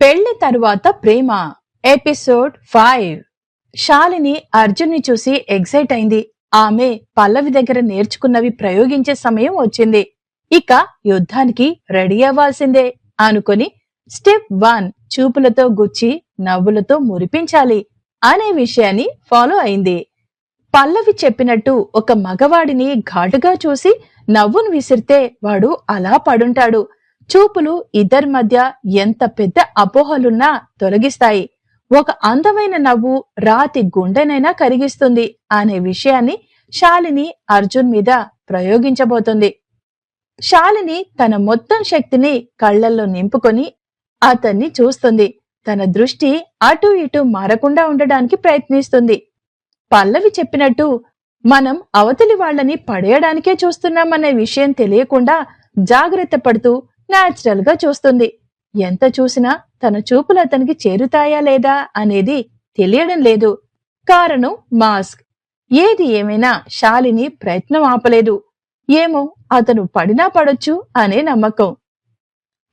పెళ్ళి తరువాత ప్రేమ. Episode five. శాలిని అర్జున్ని చూసి ఎగ్జైట్ అయింది. ఆమె పల్లవి దగ్గర నేర్చుకున్నవి ప్రయోగించే సమయం వచ్చింది. ఇక యుద్ధానికి రెడీ అవ్వాల్సిందే అనుకొని స్టెప్ వన్ చూపులతో గుచ్చి నవ్వులతో మురిపించాలి అనే విషయాన్ని ఫాలో అయింది. పల్లవి చెప్పినట్టు ఒక మగవాడిని ఘాటుగా చూసి నవ్వును విసిరితే వాడు అలా పడుంటాడు. చూపులు ఇద్దరి మధ్య ఎంత పెద్ద అపోహలున్నా తొలగిస్తాయి. ఒక అందమైన నవ్వు రాతి గుండెనైనా కరిగిస్తుంది అనే విషయాన్ని శాలిని అర్జున్ మీద ప్రయోగించబోతుంది. శాలిని తన మొత్తం శక్తిని కళ్ళల్లో నింపుకొని అతన్ని చూస్తుంది. తన దృష్టి అటు ఇటు మారకుండా ఉండడానికి ప్రయత్నిస్తుంది. పల్లవి చెప్పినట్టు మనం అవతలి వాళ్ళని పడేయడానికే చూస్తున్నామనే విషయం తెలియకుండా జాగ్రత్త పడుతూ నాచురల్గా చూస్తుంది. ఎంత చూసినా తన చూపులు అతనికి చేరుతాయా లేదా అనేది తెలియడం లేదు. కారణం మాస్క్. ఏది ఏమైనా శాలిని ప్రయత్నం ఆపలేదు. ఏమో అతను పడినా పడొచ్చు అనే నమ్మకం.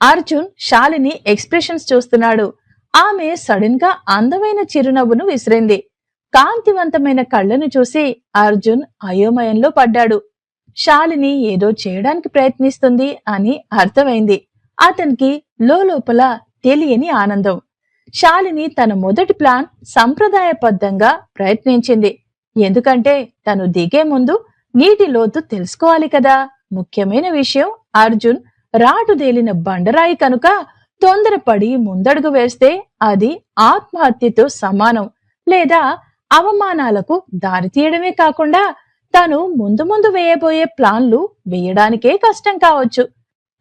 అర్జున్ శాలిని ఎక్స్ప్రెషన్స్ చూస్తున్నాడు. ఆమె సడన్గా అందమైన చిరునవ్వును విసిరింది. కాంతివంతమైన కళ్ళను చూసి అర్జున్ అయోమయంలో పడ్డాడు. శాలిని ఏదో చేయడానికి ప్రయత్నిస్తుంది అని అర్థమైంది. అతనికి లోపల తెలియని ఆనందం. శాలిని తన మొదటి ప్లాన్ సంప్రదాయబద్ధంగా ప్రయత్నించింది. ఎందుకంటే తను దిగే ముందు నీటి లోతు తెలుసుకోవాలి కదా. ముఖ్యమైన విషయం అర్జున్ రాటుదేలిన బండరాయి కనుక తొందరపడి ముందడుగు వేస్తే అది ఆత్మహత్యతో సమానం లేదా అవమానాలకు దారితీయడమే కాకుండా తను ముందు ముందు వేయబోయే ప్లాన్లు వేయడానికే కష్టం కావచ్చు.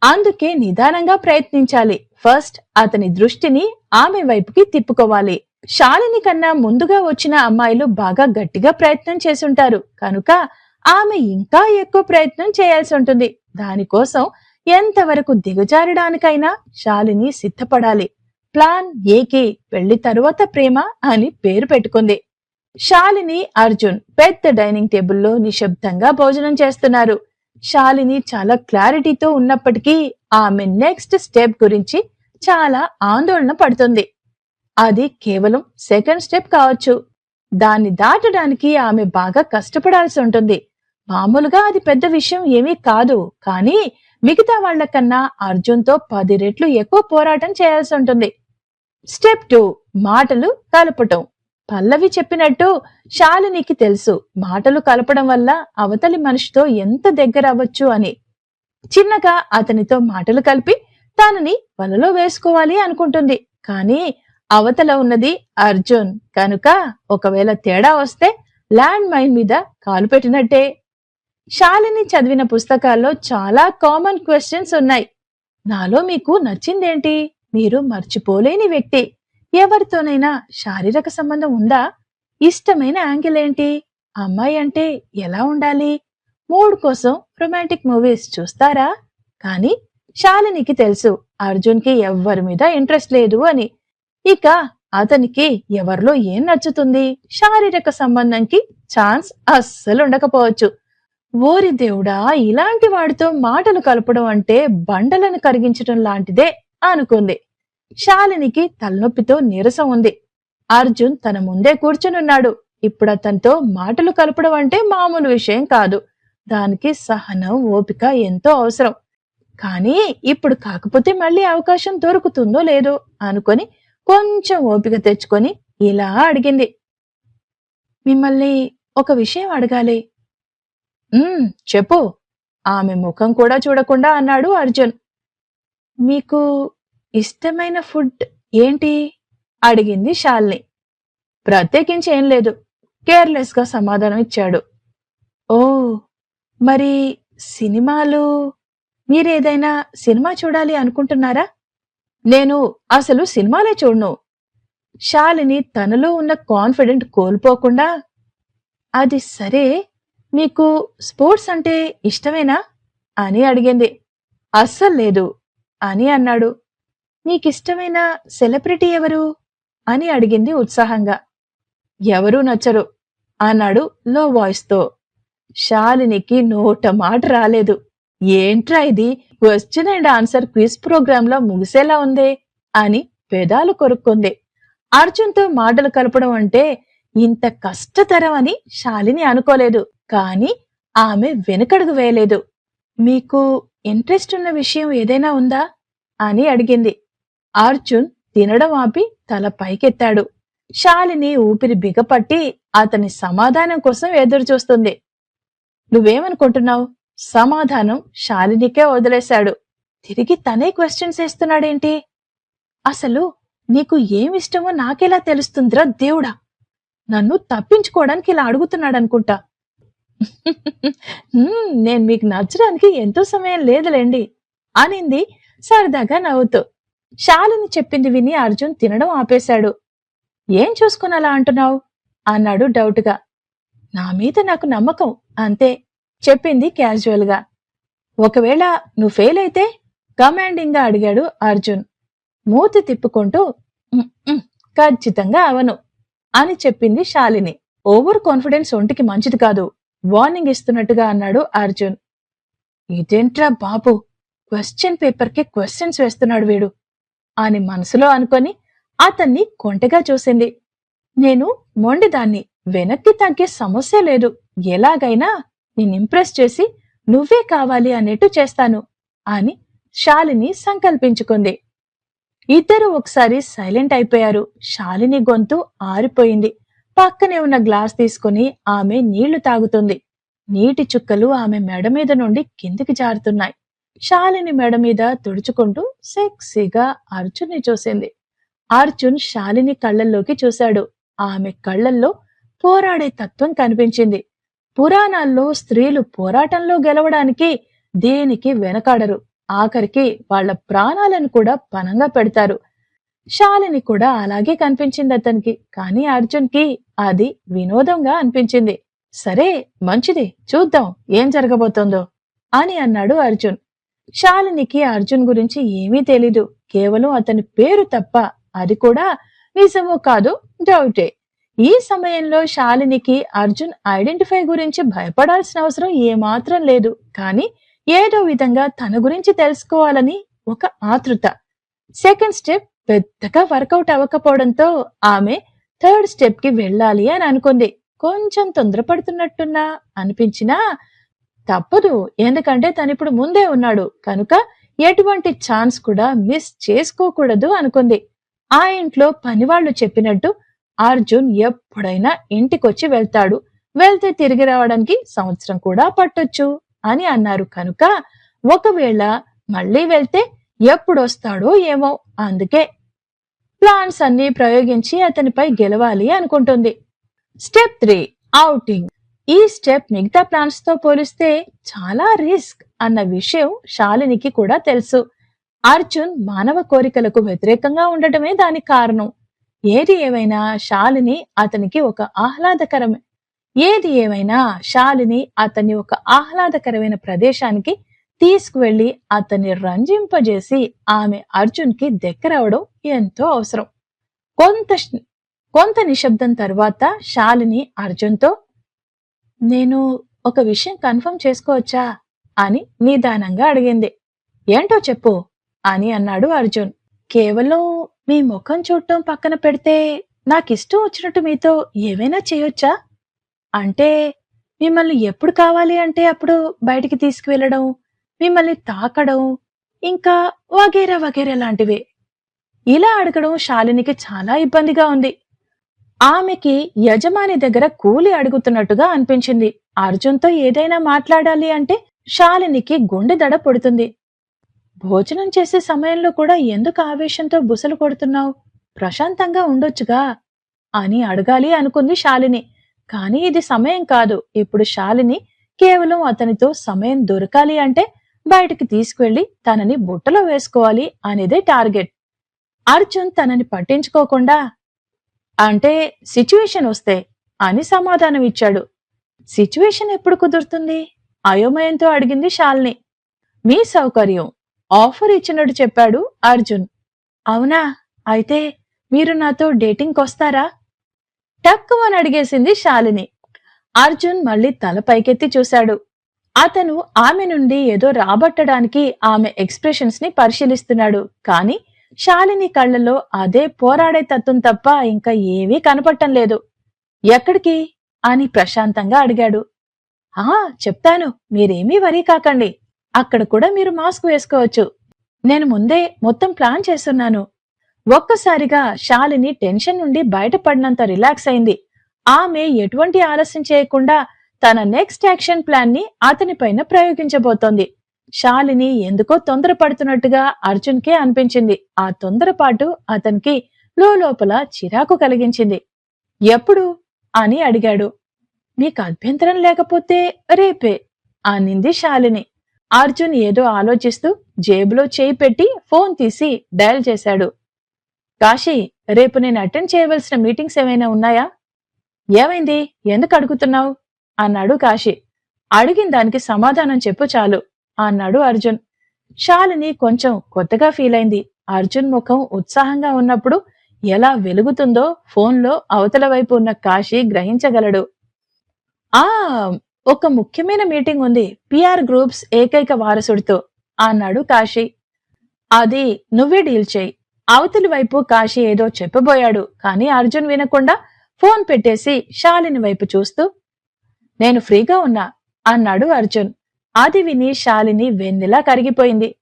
అందుకే నిదానంగా ప్రయత్నించాలి. ఫస్ట్ అతని దృష్టిని ఆమె వైపుకి తిప్పుకోవాలి. శాలిని కన్నా ముందుగా వచ్చిన అమ్మాయిలు బాగా గట్టిగా ప్రయత్నం చేసుంటారు కనుక ఆమె ఇంకా ఎక్కువ ప్రయత్నం చేయాల్సి ఉంటుంది. దానికోసం ఎంతవరకు దిగజారడానికైనా శాలిని సిద్ధపడాలి. ప్లాన్ ఏకి పెళ్ళి తరువాత ప్రేమ అని పేరు పెట్టుకుంది. శాలిని అర్జున్ పెద్ద డైనింగ్ టేబుల్లో నిశ్శబ్దంగా భోజనం చేస్తున్నారు. శాలిని చాలా క్లారిటీతో ఉన్నప్పటికీ ఆమె నెక్స్ట్ స్టెప్ గురించి చాలా ఆందోళన పడుతుంది. అది కేవలం సెకండ్ స్టెప్ కావచ్చు. దాన్ని దాటడానికి ఆమె బాగా కష్టపడాల్సి ఉంటుంది. మామూలుగా అది పెద్ద విషయం ఏమీ కాదు కానీ మిగతా వాళ్ళకన్నా అర్జున్తో పది రెట్లు ఎక్కువ పోరాటం చేయాల్సి ఉంటుంది. స్టెప్ టూ మాటలు కలపటం. పల్లవి చెప్పినట్టు శాలినికి తెలుసు. మాటలు కలపడం వల్ల అవతలి మనిషితో ఎంత దగ్గర అవ్వచ్చు అని. చిన్నగా అతనితో మాటలు కలిపి తనని వలలో వేసుకోవాలి అనుకుంటుంది. కానీ అవతల ఉన్నది అర్జున్. కనుక ఒకవేళ తేడా వస్తే ల్యాండ్ మైన్ మీద కాలు పెట్టినట్టే. శాలిని చదివిన పుస్తకాల్లో చాలా కామన్ క్వశ్చన్స్ ఉన్నాయి. నాలో మీకు నచ్చిందేంటి? మీరు మర్చిపోలేని వ్యక్తి. ఎవరితోనైనా శారీరక సంబంధం ఉందా? ఇష్టమైన యాంగిల్ ఏంటి? అమ్మాయి అంటే ఎలా ఉండాలి? మూడ్ కోసం రొమాంటిక్ మూవీస్ చూస్తారా? కానీ శాలినికి తెలుసు అర్జున్కి ఎవ్వరి మీద ఇంట్రెస్ట్ లేదు అని. ఇక అతనికి ఎవరిలో ఏం నచ్చుతుంది? శారీరక సంబంధంకి ఛాన్స్ అస్సలు ఉండకపోవచ్చు. ఓరి దేవుడా ఇలాంటి వాడితో మాటలు కలపడం అంటే బండలను కరిగించడం లాంటిదే అనుకుంది. శాలినికి తలనొప్పితో నీరసం ఉంది. అర్జున్ తన ముందే కూర్చునున్నాడు. ఇప్పుడు అతనితో మాటలు కలపడం అంటే మామూలు విషయం కాదు. దానికి సహనం ఓపిక ఎంతో అవసరం. కానీ ఇప్పుడు కాకపోతే మళ్ళీ అవకాశం దొరుకుతుందో లేదో అనుకొని కొంచెం ఓపిక తెచ్చుకొని ఇలా అడిగింది. మిమ్మల్ని ఒక విషయం అడగాలి. "ఉమ్, చెప్పు. ఆమె ముఖం కూడా చూడకుండా అన్నాడు అర్జున్. మీకు ఇష్టమైన ఫుడ్ ఏంటి? అడిగింది షాల్ని ప్రత్యేకించి ఏం లేదు. కేర్లెస్గా సమాధానం ఇచ్చాడు. ఓ మరి సినిమాలు? మీరేదైనా సినిమా చూడాలి అనుకుంటున్నారా? నేను అసలు సినిమాలే చూడను. శాలిని తనలో ఉన్న కాన్ఫిడెంట్ కోల్పోకుండా అది సరే మీకు స్పోర్ట్స్ అంటే ఇష్టమేనా? అని అడిగింది. అస్సలు లేదు అని అన్నాడు. నీకిష్టమైన సెలబ్రిటీ ఎవరు? అని అడిగింది ఉత్సాహంగా. ఎవరూ నచ్చరు అన్నాడు లో వాయిస్తో. శాలినికి నోట మాట రాలేదు. ఏంట్రా ఇది? క్వశ్చన్ అండ్ ఆన్సర్ క్విజ్ ప్రోగ్రామ్లో ముగిసేలా ఉందే? అని పెదాలు కొరుక్కుంది. అర్జున్తో మాటలు కలపడం అంటే ఇంత కష్టతరం అని శాలిని అనుకోలేదు. కానీ ఆమె వెనుకడుగు వేయలేదు. మీకు ఇంట్రెస్ట్ ఉన్న విషయం ఏదైనా ఉందా? అని అడిగింది. అర్జున్ తినడం ఆపి తల పైకెత్తాడు. శాలిని ఊపిరి బిగపట్టి అతని సమాధానం కోసం ఎదురు చూస్తుంది నువ్వేమనుకుంటున్నావు? సమాధానం శాలినికే వదిలేశాడు. తిరిగి తనే క్వశ్చన్స్ వేస్తున్నాడేంటి? అసలు నీకు ఏమిష్టమో నాకెలా తెలుస్తుందిరా దేవుడా? నన్ను తప్పించుకోవడానికి ఇలా అడుగుతున్నాడనుకుంటా. "హ్మ్, నేను మీకు నచ్చడానికి ఎంతో సమయం లేదులేండి అనింది సరదాగా నవ్వుతూ. శాలిని చెప్పింది విని అర్జున్ తినడం ఆపేశాడు. ఏం చూసుకుని అలా అంటున్నావు? అన్నాడు డౌట్గా. నా మీద నాకు నమ్మకం అంతే చెప్పింది క్యాజువల్గా. ఒకవేళ నువ్వు ఫెయిల్ అయితే కమాండింగ్గా అడిగాడు అర్జున్. మూతి తిప్పుకుంటూ "ఉమ్, ఖచ్చితంగా అవను అని చెప్పింది శాలిని ఓవర్ కాన్ఫిడెన్స్ ఒంటికి మంచిది కాదు వార్నింగ్ ఇస్తున్నట్టుగా అన్నాడు అర్జున్. ఇదేంట్రా బాబు? క్వశ్చన్ పేపర్కి క్వశ్చన్స్ వేస్తున్నాడు వీడు. అని మనసులో అనుకొని అతన్ని కొంటగా చూసింది. నేను మొండిదాన్ని వెనక్కి తగ్గే సమస్య లేదు. ఎలాగైనా నేను ఇంప్రెస్ చేసి నువ్వే కావాలి అన్నట్టు చేస్తాను అని శాలిని సంకల్పించుకుంది. ఇద్దరు ఒకసారి సైలెంట్ అయిపోయారు. శాలిని గొంతు ఆరిపోయింది. పక్కనే ఉన్న గ్లాస్ తీసుకుని ఆమె నీళ్ళు తాగుతుంది. నీటి చుక్కలు ఆమె మెడ మీద నుండి కిందికి జారుతున్నాయి. శాలిని మెడ మీద తుడుచుకుంటూ సెక్సీగా అర్జున్ని చూసింది. అర్జున్ శాలిని కళ్ళల్లోకి చూశాడు. ఆమె కళ్ళల్లో పోరాడే తత్వం కనిపించింది. పురాణాల్లో స్త్రీలు పోరాటంలో గెలవడానికి దేనికి వెనకాడరు. ఆఖరికి వాళ్ళ ప్రాణాలను కూడా పనంగా పెడతారు. శాలిని కూడా అలాగే కనిపించింది అతనికి. కానీ అర్జున్కి అది వినోదంగా అనిపించింది. సరే మంచిది చూద్దాం ఏం జరగబోతోందో అని అన్నాడు అర్జున్. శాలినికి అర్జున్ గురించి ఏమీ తెలీదు. కేవలం అతని పేరు తప్ప అది కూడా నిజమో కాదు డౌటే. ఈ సమయంలో శాలినికి అర్జున్ ఐడెంటిఫై గురించి భయపడాల్సిన అవసరం ఏమాత్రం లేదు. కానీ ఏదో విధంగా తన గురించి తెలుసుకోవాలని ఒక ఆతృత. సెకండ్ స్టెప్ పెద్దగా వర్కౌట్ అవ్వకపోవడంతో ఆమె థర్డ్ స్టెప్కి వెళ్ళాలి అని అనుకుంది. కొంచెం తొందరపడుతున్నట్టున్నా అనిపించినా తప్పదు. ఎందుకంటే తను ఇప్పుడు ముందే ఉన్నాడు. కనుక ఎటువంటి ఛాన్స్ కూడా మిస్ చేసుకోకూడదు అనుకుంది. ఆ ఇంట్లో పనివాళ్ళు చెప్పినట్టు అర్జున్ ఎప్పుడైనా ఇంటికొచ్చి వెళ్తాడు. వెళ్తే తిరిగి రావడానికి సంవత్సరం కూడా పట్టొచ్చు అని అన్నారు. కనుక ఒకవేళ మళ్ళీ వెళ్తే ఎప్పుడొస్తాడో ఏమో. అందుకే ప్లాన్స్ అన్ని ప్రయోగించి అతనిపై గెలవాలి అనుకుంటుంది. స్టెప్ త్రీ అవుటింగ్ ఈ స్టెప్ మిగతా ప్లాన్స్తో పోలిస్తే చాలా రిస్క్ అన్న విషయం శాలినికి కూడా తెలుసు. అర్జున్ మానవ కోరికలకు వ్యతిరేకంగా ఉండటమే దానికి కారణం. ఏది ఏమైనా శాలిని అతనికి ఒక ఆహ్లాదకరమే. ఏది ఏమైనా శాలిని అతన్ని ఒక ఆహ్లాదకరమైన ప్రదేశానికి తీసుకువెళ్ళి అతన్ని రంజింపజేసి ఆమె అర్జున్కి దగ్గరవడం ఎంతో అవసరం. కొంత కొంత నిశ్శబ్దం తర్వాత శాలిని అర్జున్తో నేను ఒక విషయం కన్ఫర్మ్ చేసుకోవచ్చా? అని నిదానంగా అడిగింది. ఏంటో చెప్పు అని అన్నాడు అర్జున్. కేవలం మీ ముఖం చూడటం పక్కన పెడితే నాకిష్టం వచ్చినట్టు మీతో ఏవైనా చేయొచ్చా? అంటే మిమ్మల్ని ఎప్పుడు కావాలి అంటే అప్పుడు బయటికి తీసుకువెళ్ళడం మిమ్మల్ని తాకడం ఇంకా వగేరా వగేరా లాంటివి. ఇలా అడగడం శాలినికి చాలా ఇబ్బందిగా ఉంది. ఆమెకి యజమాని దగ్గర కూలి అడుగుతున్నట్టుగా అనిపించింది. అర్జున్తో ఏదైనా మాట్లాడాలి అంటే శాలినికి గుండె దడ పుడుతుంది. భోజనం చేసే సమయంలో కూడా ఎందుకు ఆవేశంతో బుసలు కొడుతున్నావు? ప్రశాంతంగా ఉండొచ్చుగా అని అడగాలి అనుకుంది శాలిని. కానీ ఇది సమయం కాదు. ఇప్పుడు శాలిని కేవలం అతనితో సమయం దొరకాలి అంటే బయటికి తీసుకువెళ్ళి తనని బుట్టలో వేసుకోవాలి అనేదే టార్గెట్. అర్జున్ తనని పట్టించుకోకుండా అంటే సిచ్యువేషన్ వస్తే అని సమాధానం ఇచ్చాడు. సిచ్యువేషన్ ఎప్పుడు కుదురుతుంది? అయోమయంతో అడిగింది శాలిని మీ సౌకర్యం ఆఫర్ ఇచ్చినట్టు చెప్పాడు అర్జున్. అవునా? అయితే మీరు నాతో డేటింగ్కి వస్తారా టక్కుమని అడిగేసింది శాలిని అర్జున్ మళ్ళీ తల పైకెత్తి చూశాడు. అతను ఆమె నుండి ఏదో రాబట్టడానికి ఆమె ఎక్స్ప్రెషన్స్ని పరిశీలిస్తున్నాడు. కానీ శాలిని కళ్ళలో అదే పోరాడే తత్వం తప్ప ఇంకా ఏమీ కనపడటం లేదు. ఎక్కడికి? అని ప్రశాంతంగా అడిగాడు. ఆ చెప్తాను. మీరేమీ వరీ కాకండి. అక్కడ కూడా మీరు మాస్క్ వేసుకోవచ్చు. నేను ముందే మొత్తం ప్లాన్ చేస్తున్నాను. ఒక్కసారిగా శాలిని టెన్షన్ నుండి బయటపడినంత రిలాక్స్ అయింది. ఆమె ఎటువంటి ఆలస్యం చేయకుండా తన నెక్స్ట్ యాక్షన్ ప్లాన్ని అతనిపైన ప్రయోగించబోతోంది. శాలిని ఎందుకో తొందరపడుతున్నట్టుగా అర్జున్కే అనిపించింది. ఆ తొందరపాటు అతనికి లోపల చిరాకు కలిగించింది. ఎప్పుడు? అని అడిగాడు. మీకు అభ్యంతరం లేకపోతే రేపే అనింది శాలిని. అర్జున్ ఏదో ఆలోచిస్తూ జేబులో చేయి పెట్టి ఫోన్ తీసి డయల్ చేశాడు. కాశీ రేపు నేను అటెండ్ చేయవలసిన మీటింగ్స్ ఏమైనా ఉన్నాయా? ఏమైంది? ఎందుకు అడుగుతున్నావు? అన్నాడు కాశీ. అడిగిన దానికి సమాధానం చెప్పు చాలు. అన్నాడు అర్జున్. శాలిని కొంచెం కొత్తగా ఫీల్ అయింది. అర్జున్ ముఖం ఉత్సాహంగా ఉన్నప్పుడు ఎలా వెలుగుతుందో ఫోన్లో అవతల వైపు ఉన్న కాశీ గ్రహించగలడు. ఆ ఒక ముఖ్యమైన మీటింగ్ ఉంది. పిఆర్ గ్రూప్స్ ఏకైక వారసుడితో అన్నాడు కాశీ. అది నువ్వే డీల్ చేయి. అవతలి వైపు కాశీ ఏదో చెప్పబోయాడు. కానీ అర్జున్ వినకుండా ఫోన్ పెట్టేసి శాలిని వైపు చూస్తూ నేను ఫ్రీగా ఉన్నా అన్నాడు అర్జున్. అది విని శాలిని వెన్నెలా కరిగిపోయింది.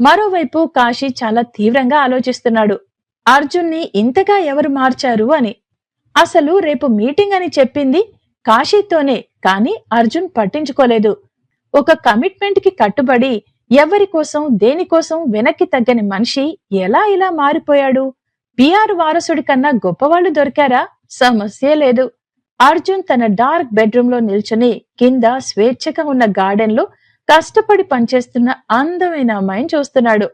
మరోవైపు కాశీ చాలా తీవ్రంగా ఆలోచిస్తున్నాడు. అర్జున్ని ఇంతగా ఎవరు మార్చారు అని. అసలు రేపు మీటింగ్ అని చెప్పింది కాశీతోనే కాని అర్జున్ పట్టించుకోలేదు. ఒక కమిట్మెంట్కి కట్టుబడి ఎవరి కోసం దేనికోసం వెనక్కి తగ్గని మనిషి ఎలా ఇలా మారిపోయాడు? పిఆర్ వారసుడి కన్నా గొప్పవాళ్ళు దొరికారా? సమస్యే లేదు. అర్జున్ తన డార్క్ బెడ్రూమ్లో నిల్చుని కింద స్వేచ్ఛగా ఉన్న గార్డెన్లో కష్టపడి పనిచేస్తున్న అందమైన అమ్మాయిని చూస్తున్నాడు.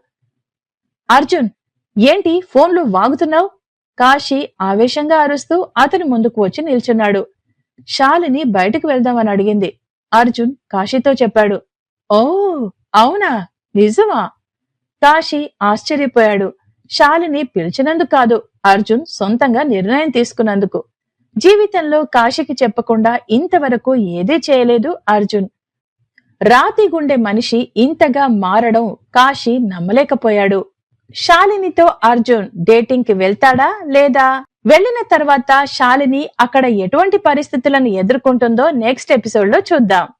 అర్జున్ ఏంటి ఫోన్లో వాగుతున్నావు? కాశీ ఆవేశంగా అరుస్తూ అతని ముందుకు వచ్చి నిల్చున్నాడు. శాలిని బయటకు వెళ్దామని అడిగింది. అర్జున్ కాశీతో చెప్పాడు. ఓ అవునా? నిజమా? కాశీ ఆశ్చర్యపోయాడు. శాలిని పిలిచినందుకు కాదు అర్జున్ సొంతంగా నిర్ణయం తీసుకున్నందుకు. జీవితంలో కాశీకి చెప్పకుండా ఇంతవరకు ఏదీ చేయలేదు అర్జున్. రాతి గుండె మనిషి ఇంతగా మారడం కాశీ నమ్మలేకపోయాడు. శాలినితో అర్జున్ డేటింగ్కి వెళ్తాడా లేదా? వెళ్ళిన తర్వాత శాలిని అక్కడ ఎటువంటి పరిస్థితులను ఎదుర్కొంటుందో నెక్స్ట్ ఎపిసోడ్లో చూద్దాం.